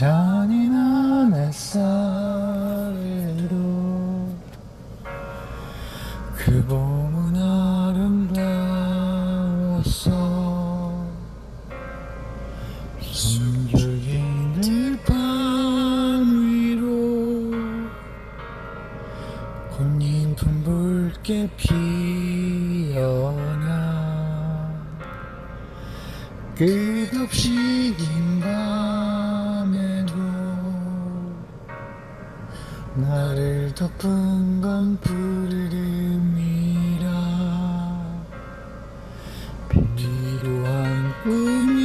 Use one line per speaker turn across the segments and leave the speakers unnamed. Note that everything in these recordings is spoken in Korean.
잔인한 햇살에도 그 봄은 아름다웠어 숨겨진 들밤 위로 꽃잎은 붉게 피어나 끝없이 긴밤 나를 덮은 건 푸르름이라. 비루한 꿈이라도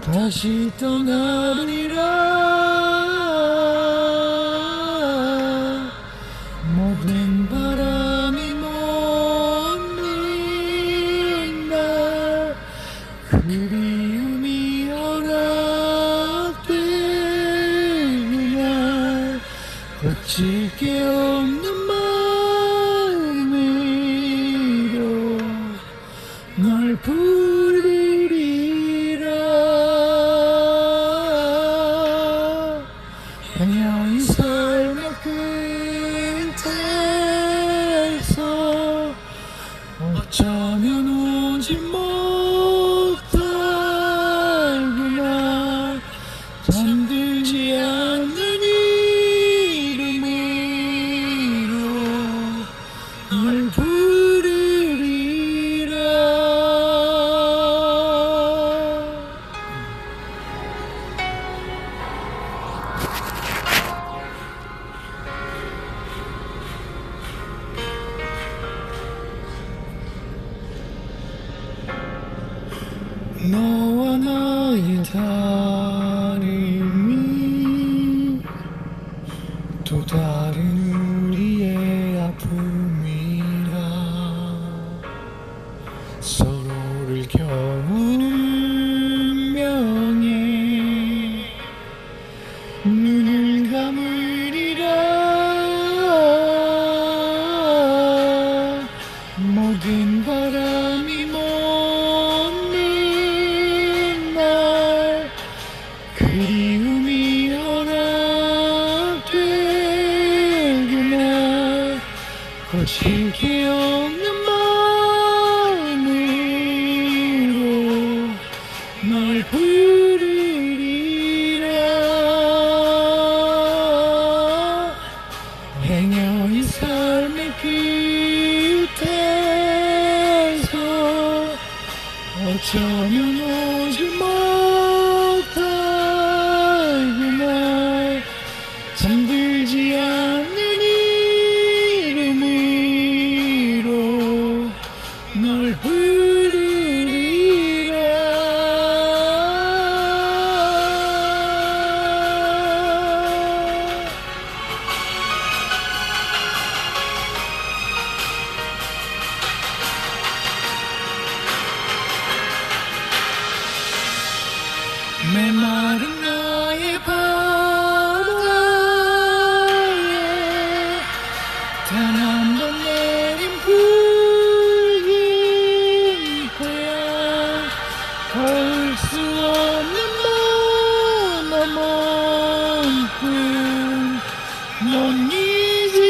다시 떠나리라. 모든 바람이 못는 날 그리 거칠 게 없는 마음으로 널 부르리라. 이 삶의 끝에서 어쩌면 오지 못 너와 나의 다름이 또 다른 우리의 아픔이라. 서로를 겨우는 명예 눈을 감으 게 없는 마음으로 널 부르리라. 행여 이 삶의 끝에서 어쩌면 오지 그날 잠들 메마른 나의 바다에 단 한 번 내린 태양 닿을 수 없는 머나만큼 넌 잊으리라